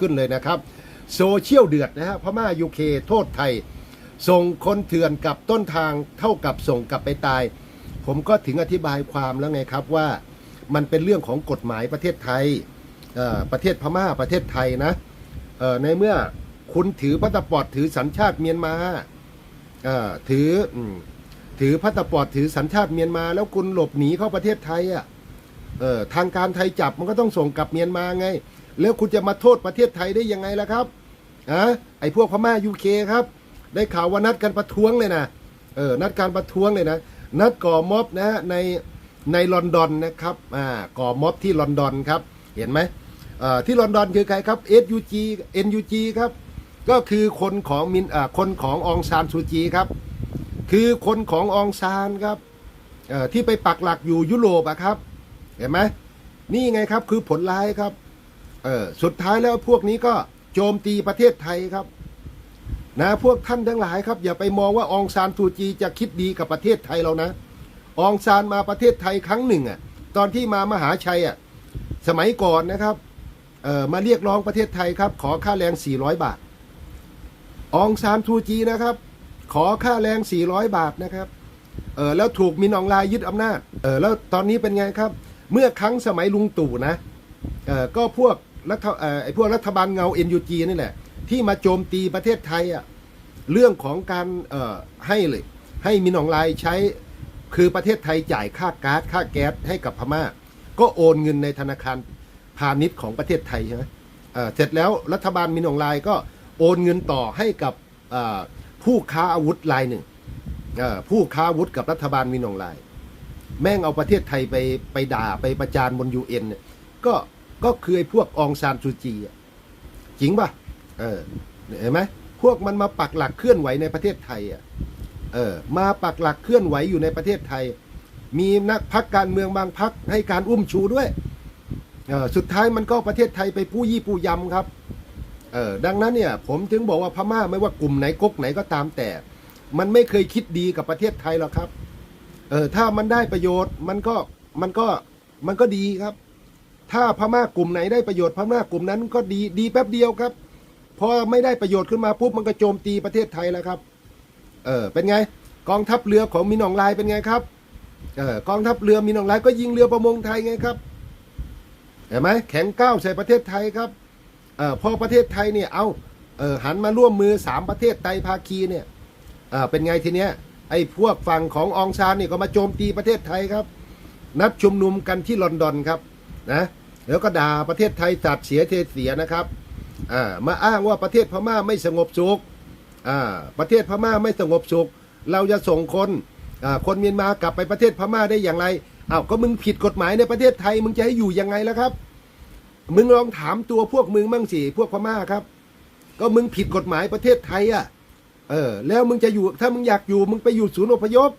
ขึ้นเลยนะครับโซเชียลเดือดนะฮะพม่ายูเคโทษไทย ส่งคนเถื่อนกับต้นทางเท่ากับส่งกลับไปตาย ผมก็ถึงอธิบายความแล้วไงครับว่ามันเป็นเรื่องของกฎหมายประเทศไทยประเทศพม่าประเทศไทยนะในเมื่อคุณถือพาสปอร์ตถือสัญชาติเมียนมาถือถือพาสปอร์ตถือสัญชาติเมียนมา แล้วคุณหลบหนีเข้าประเทศไทยอะทางการไทยจับมันก็ต้องส่งกลับเมียนมาไง แล้วคุณจะมาโทษประเทศไทยได้ยังไงล่ะครับอะไอ้พวกพม่ายูเคครับ ได้ข่าวว่านัดกันประท้วงเลยนะเออนัดการประท้วงเลยนะ นัดก่อม็อบนะฮะในในลอนดอนนะครับอ่าก่อม็อบที่ลอนดอนครับ เห็นไหมเอ่อที่ลอนดอนคือใครครับ SUG NUG ครับก็คือคนของมินอ่าคนขององซานซูจีครับ คือคนขององซานครับเอ่อที่ไปปักหลักอยู่ยุโรปอะครับ เห็นไหมนี่ไงครับคือผลร้ายครับ ออสุดท้ายแล้วพวกนี้ก็โจมตีประเทศไทยครับ นะพวกท่านทั้งหลายครับ อย่าไปมองว่าองซานทูจีจะคิดดีกับประเทศไทยเรานะองซานมาประเทศไทยครั้งหนึ่งอะ ตอนที่มามหาชัยอะ สมัยก่อนนะครับเอ่อมาเรียกร้องประเทศไทยครับ ขอค่าแรง 400 บาทองซานทูจีนะครับ ขอค่าแรง 400 บาทนะครับเออแล้วถูกมินอองลน์ยึดอำนาจเออแล้วตอนนี้เป็นไงครับ เมื่อครั้งสมัยลุงตู่นะเออก็พวก รัฐไอ้พวกรัฐบาลเงา NUG นี่แหละ ที่มาโจมตีประเทศไทยอะเรื่องของการให้เลย ให้มินองไลใช้คือประเทศไทยจ่ายค่าก๊าซค่าแก๊สให้กับพม่า ก็โอนเงินในธนาคารพาณิชย์ของประเทศไทยใช่ไหมเเสร็จแล้วรัฐบาลมินองไลก็โอนเงินต่อให้กับผู้ค้าอาวุธรายหนึ่งผู้ค้าอาวุธกับรัฐบาลมินองไลแม่งเอาประเทศไทยไปไปด่าไปประจานบนยูเอ็นเนี่ยก็ ก็คือไอ้พวกองซานซูจีจริงป่ะ เออเห็นไหมพวกมันมาปักหลักเคลื่อนไหวในประเทศไทยอะเออมาปักหลักเคลื่อนไหวอยู่ในประเทศไทย มีนักพักการเมืองบางพักให้การอุ้มชูด้วยเออสุดท้ายมันก็ประเทศไทยไปผู้ยี่ผู้ยำครับเออดังนั้นเนี่ย ผมถึงบอกว่าพม่าไม่ว่ากลุ่มไหนก๊กไหนก็ตามแต่ มันไม่เคยคิดดีกับประเทศไทยหรอกครับเออถ้ามันได้ประโยชน์มันก็มันก็มันก็ดีครับ ถ้าพม่ากลุ่มไหนได้ประโยชน์พม่ากลุ่มนั้นก็ดีดีแป๊บเดียวครับ พอไม่ได้ประโยชน์ขึ้นมาปุ๊บมันก็โจมตีประเทศไทยแล้วครับ เออเป็นไง กองทัพเรือของมินองลน์เป็นไงครับ เออกองทัพเรือมินองลน์ก็ยิงเรือประมงไทยไงครับ เห็นไหมแข็งก้าวใส่ประเทศไทยครับ เออพอประเทศไทยเนี่ยเอาเออหันมาร่วมมือสามประเทศไตรภาคีเนี่ย เออเป็นไงทีเนี้ยไอ้พวกฝั่งขององซานเนี่ยก็มาโจมตีประเทศไทยครับ นัดชุมนุมกันที่ลอนดอนครับ นะแล้วก็ด่าประเทศไทยสัตว์เสียเทเสียนะครับอ่ามาอ้างว่าประเทศพม่าไม่สงบสุขอ่าประเทศพม่าไม่สงบสุข เราจะส่งคนอ่าคนเมียนมากลับไปประเทศพม่าได้อย่างไรอ้าวก็มึงผิดกฎหมายในประเทศไทยมึงจะให้อยู่ยังไงล่ะครับ มึงลองถามตัวพวกมึงมั่งสิพวกพม่าครับ ก็มึงผิดกฎหมายประเทศไทยอะเออแล้วมึงจะอยู่ถ้ามึงอยากอยู่มึงไปอยู่ศูนย์อพยพ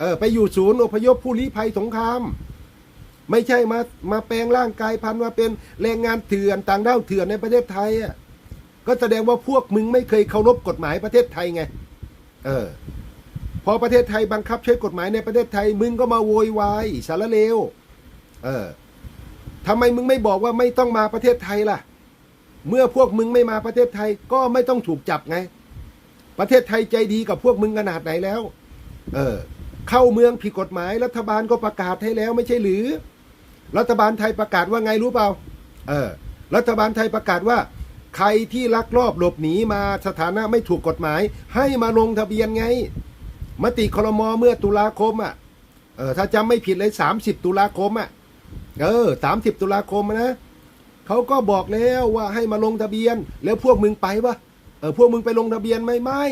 เออไปอยู่ศูนย์อพยพผู้ลี้ภัยสงคราม ไม่ใช่มามาแปลงร่างกายพันมาเป็นแรงงานเถื่อนต่างด้าวเถื่อนในประเทศไทยอะก็แสดงว่าพวกมึงไม่เคยเคารพกฎหมายประเทศไทยไง เออ พอประเทศไทยบังคับใช้กฎหมายในประเทศไทย มึงก็มาโวยวายสารเลว เออทำไมมึงไม่บอกว่าไม่ต้องมาประเทศไทยล่ะ เมื่อพวกมึงไม่มาประเทศไทยก็ไม่ต้องถูกจับไง ประเทศไทยใจดีกับพวกมึงขนาดไหนแล้ว เออ เข้าเมืองผิดกฎหมายรัฐบาลก็ประกาศให้แล้วไม่ใช่หรือ รัฐบาลไทยประกาศว่าไงรู้เปล่า เออ รัฐบาลไทยประกาศว่า ใครที่ลักลอบหลบหนีมาสถานะไม่ถูกกฎหมาย ให้มาลงทะเบียนไง มติคลมเมื่อตุลาคมอะ เออ ถ้าจำไม่ผิดเลย 30 ตุลาคมอะ เออ 30 ตุลาคมนะเขาก็บอกแล้วว่าให้มาลงทะเบียน แล้วพวกมึงไปปะเออ พวกมึงไปลงทะเบียนไหมไม่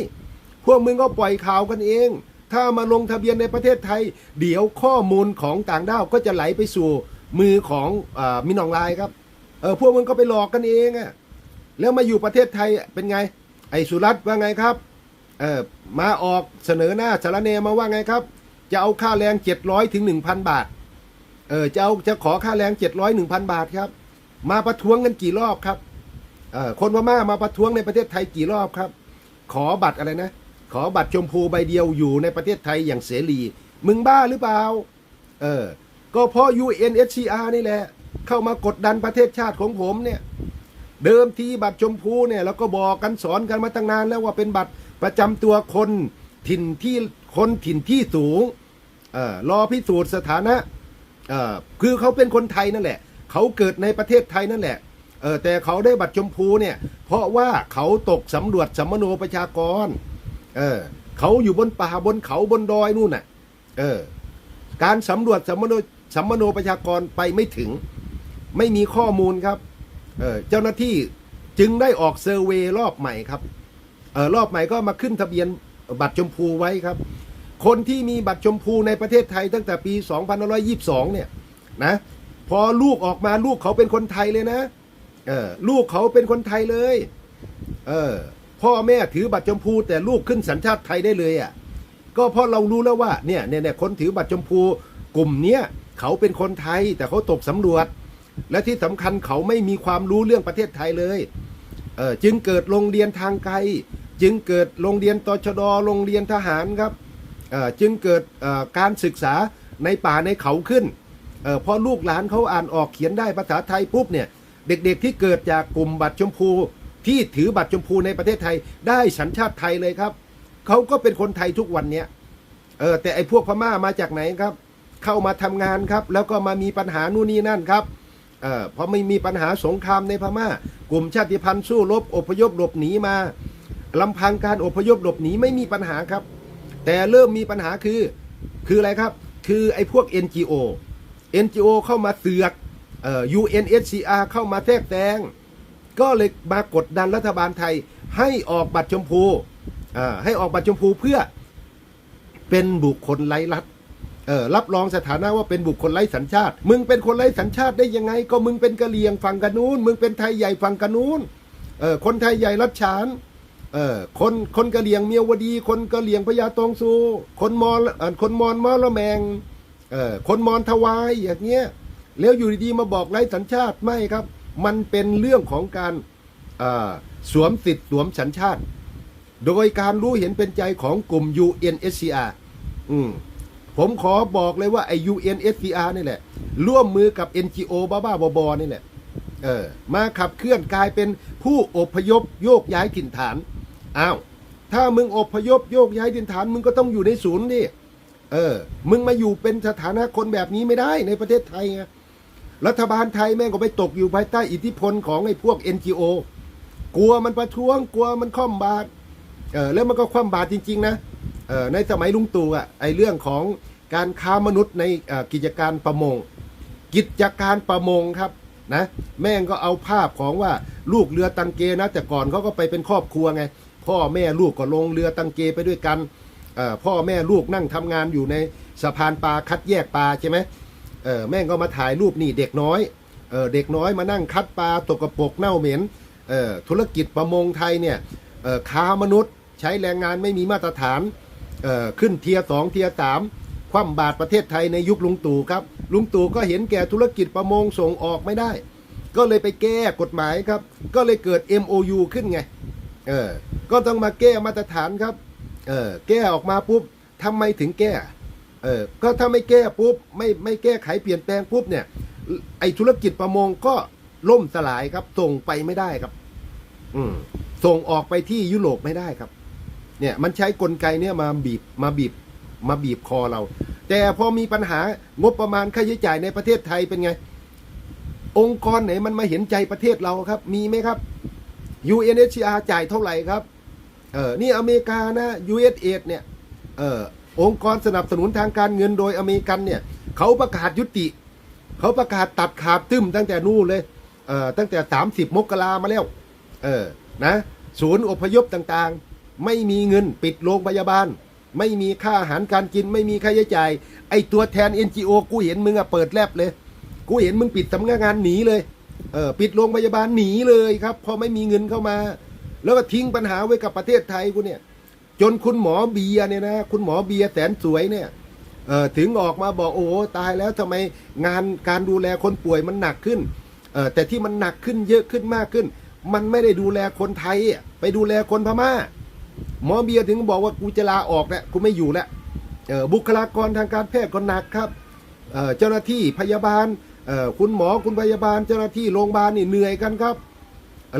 พวกมึงก็ปล่อยข่าวกันเอง ถ้ามาลงทะเบียนในประเทศไทย เดี๋ยวข้อมูลของต่างด้าวก็จะไหลไปสู่ มือของอมินองลน์ครับ เออพวกมึงก็ไปหลอกกันเองอะแล้วมาอยู่ประเทศไทยเป็นไง ไอ้สุรัตน์ว่าไงครับ เออมาออกเสนอหน้าสารเนมาว่าไงครับ จะเอาค่าแรงเจ็ดร้อยถึงหนึ่งพันบาท เออจะเอาจะขอค่าแรงเจ็ดร้อยหนึ่งพันบาทครับ มาประท้วงกันกี่รอบครับ เออคนพม่ามาประท้วงในประเทศไทยกี่รอบครับ ขอบัตรอะไรนะ ขอบัตรชมพูใบเดียวอยู่ในประเทศไทยอย่างเสรี มึงบ้าหรือเปล่า เออ ก็เพราะ UNHCR นี่แหละ เข้ามากดดันประเทศชาติของผมเนี่ย เดิมทีบัตรชมพูเนี่ยเราก็บอกกันสอนกันมาตั้งนานแล้วว่าเป็นบัตรประจำตัวคนถิ่นที่คนถิ่นที่สูงออรอพิสูจน์สถานะคือเขาเป็นคนไทยนั่นแหละ เขาเกิดในประเทศไทยนั่นแหละแต่เขาได้บัตรชมพูเนี่ย เพราะว่าเขาตกสำรวจสัมมโนประชากรเออเขาอยู่บนป่าบนเขาบนดอยนู่นน่ะเออการสำรวจสัมมโน สัมมโนประชากรไปไม่ถึง ไม่มีข้อมูลครับเออเจ้าหน้าที่จึงได้ออกเซอร์เวยรอบใหม่ครับเออรอบใหม่ก็มาขึ้นทะเบียนบัตรชมพูไว้ครับ คนที่มีบัตรชมพูในประเทศไทยตั้งแต่ปี 2522 เนี่ยนะพอลูกออกมาลูกเขาเป็นคนไทยเลยนะเออลูกเขาเป็นคนไทยเลยเออพ่อแม่ถือบัตรชมพู แต่ลูกขึ้นสัญชาติไทยได้เลยอะก็เพราะเรารู้แล้วว่าเนี่ยเนี่ยเนี่ยคนถือบัตรชมพูกลุ่มเนี้ย เขาเป็นคนไทย แต่เขาตกสำรวจ และที่สำคัญเขาไม่มีความรู้เรื่องประเทศไทยเลยเออจึงเกิดโรงเรียนทางไกล จึงเกิดโรงเรียนตชดโรงเรียนทหารครับเออจึงเกิดการศึกษาในป่าในเขาขึ้นเออพอลูกหลานเขาอ่านออกเขียนได้ภาษาไทยปุ๊บเนี่ยเด็กๆที่เกิดจากกลุ่มบัตรชมพูที่ถือบัตรชมพูในประเทศไทยได้สัญชาติไทยเลยครับ เขาก็เป็นคนไทยทุกวันเนี้ยเออแต่ไอ้พวกพม่ามาจากไหนครับ เข้ามาทำงานครับ แล้วก็มามีปัญหานู่นนี่นั่นครับเออพอไม่มีปัญหาสงครามในพม่า กลุ่มชาติพันธุ์สู้รบอพยพหลบหนีมาลำพังการอพยพหลบหนีไม่มีปัญหาครับ แต่เริ่มมีปัญหาคือ คืออะไรครับ คือไอ้พวก NGO NGO เข้ามาเสือกเอ่อ UNHCR เข้ามาแทรกแซงก็เลยมากดดันรัฐบาลไทยให้ออกบัตรชมพูอ่าให้ออกบัตรชมพูเพื่อเป็นบุคคลไร้รัฐ เออรับรองสถานะว่าเป็นบุคคลไร้สัญชาติ มึงเป็นคนไร้สัญชาติได้ยังไง ก็มึงเป็นกะเหรี่ยงฝั่งกันนู้น มึงเป็นไทยใหญ่ฝั่งกันนู้นเออคนไทยใหญ่รัชฉานเออคนคนกะเหรี่ยงเมียวดี คนกะเหรี่ยงพญาตองซู คนมอญคนมอญมอละแมงเออคนมอญทวายอย่างเงี้ยแล้วอยู่ดีๆมาบอกไร้สัญชาติไม่ครับ มันเป็นเรื่องของการอสวมสิทธิ์สวมสัญชาติ โดยการรู้เห็นเป็นใจของกลุ่ม UNSCR อืม ผมขอบอกเลยว่าไอ้ UNSCR นี่แหละ ร่วมมือกับ NGO บ้าๆบอๆนี่แหละเออมาขับเคลื่อนกลายเป็นผู้อพยพโยกย้ายถิ่นฐานอ้าวถ้ามึงอพยพโยกย้ายถิ่นฐาน มึงก็ต้องอยู่ในศูนย์ดิเออ มึงมาอยู่เป็นสถานะคนแบบนี้ไม่ได้ในประเทศไทยไงรัฐบาลไทยแม่งก็ไปตกอยู่ภายใต้อิทธิพลของไอ้พวก NGO กลัวมันประท้วงกลัวมันค่อมบาตรเออแล้วมันก็คว่ำบาตรจริง ๆ นะ ในสมัยลุงตู่อะไอเรื่องของการค้ามนุษย์ในกิจการประมง กิจการประมงครับนะแม่งก็เอาภาพของว่าลูกเรือตังเกนะ แต่ก่อนเขาก็ไปเป็นครอบครัวไง พ่อแม่ลูกก็ลงเรือตังเกไปด้วยกันพ่อแม่ลูกนั่งทำงานอยู่ในสะพานปลาคัดแยกปลาใช่ไหมแม่งก็มาถ่ายรูปนี่เด็กน้อยเออเด็กน้อยมานั่งคัดปลาตกกระปกเน่าเหม็นธุรกิจประมงไทยเนี่ยค้ามนุษย์ใช้แรงงานไม่มีมาตรฐาน ขึ้นเทียสองเทียสามคว่ำบาตรประเทศไทยในยุคลุงตู่ครับลุงตู่ก็เห็นแก่ธุรกิจประมงส่งออกไม่ได้ ก็เลยไปแก้กฎหมายครับ ก็เลยเกิด MOU ขึ้นไงเออก็ต้องมาแก้มาตรฐานครับเออแก้ออกมาปุ๊บทำไมถึงแก้เออก็ถ้าไม่แก้ปุ๊บไม่ไม่แก้ไขเปลี่ยนแปลงปุ๊บเนี่ยไอธุรกิจประมงก็ล่มสลายครับส่งไปไม่ได้ครับ อืมส่งออกไปที่ยุโรปไม่ได้ครับ เนี่ยมันใช้กลไกเนี่ยมาบีบมาบีบมาบีบคอเรา แต่พอมีปัญหางบประมาณค่าใช้จ่ายในประเทศไทยเป็นไง องค์กรไหนมันมาเห็นใจประเทศเราครับ มีไหมครับ UNHCR จ่ายเท่าไหร่ครับเออนี่อเมริกานะ USAID เนี่ยเออองค์กรสนับสนุนทางการเงินโดยอเมริกันเนี่ยเขาประกาศยุติ เขาประกาศตัดขาดตึมตั้งแต่นู่นเลยเออตั้งแต่ 30 มกรามาแล้วเออนะศูนย์อพยพต่างๆ ไม่มีเงินปิดโรงพยาบาล ไม่มีค่าอาหารการกิน ไม่มีค่าใช้จ่าย ไอตัวแทน NGO กูเห็นมึงอะเปิดแลบเลย กูเห็นมึงปิดสำนักงานหนีเลยเออปิดโรงพยาบาลหนีเลยครับพอไม่มีเงินเข้ามา แล้วก็ทิ้งปัญหาไว้กับประเทศไทยกูเนี่ย จนคุณหมอเบียเนี่ยนะคุณหมอเบียแสนสวยเนี่ยเออถึงออกมาบอกโอ้ตายแล้วทำไมงานการดูแลคนป่วยมันหนักขึ้นเออแต่ที่มันหนักขึ้นเยอะขึ้นมากขึ้น มันไม่ได้ดูแลคนไทยไปดูแลคนพม่า หมอเบียร์ถึงบอกว่ากูจะลาออกแล้วกูไม่อยู่แล้วบุคลากรทางการแพทย์ก็หนักครับเจ้าหน้าที่พยาบาลคุณหมอคุณพยาบาล เจ้าหน้าที่โรงพยาบาลนี่เหนื่อยกันครับ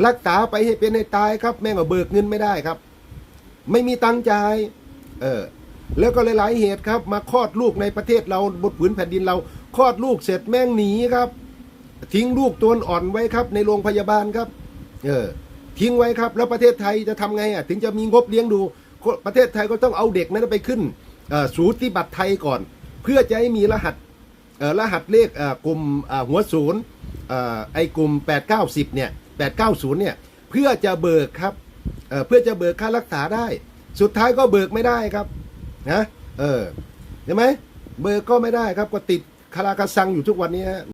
รักษาไปให้เป็นให้ตายครับ แม่งก็เบิกเงินไม่ได้ครับ ไม่มีตังค์จ่ายเออแล้วก็หลายๆเหตุครับ มาคลอดลูกในประเทศเราบนผืนแผ่นดินเราคลอดลูกเสร็จแม่งหนีครับ ทิ้งลูกตัวอ่อนไว้ครับ ในโรงพยาบาลครับ เออ ทิ้งไว้ครับ แล้วประเทศไทยจะทำไงอะถึงจะมีงบเลี้ยงดู ประเทศไทยก็ต้องเอาเด็กนั้นไปขึ้นสูติบัตรไทยก่อน เพื่อจะให้มีรหัสรหัสเลขกลุ่มหัวศูนย์ไอ้กลุ่ม 890เนี่ย890เนี่ยเพื่อจะเบิกครับเเพื่อจะเบิกค่ารักษาได้ สุดท้ายก็เบิกไม่ได้ครับนะเออเห็นไหมเบิกก็ไม่ได้ครับก็ติดคาราคาซังอยู่ทุกวันนี้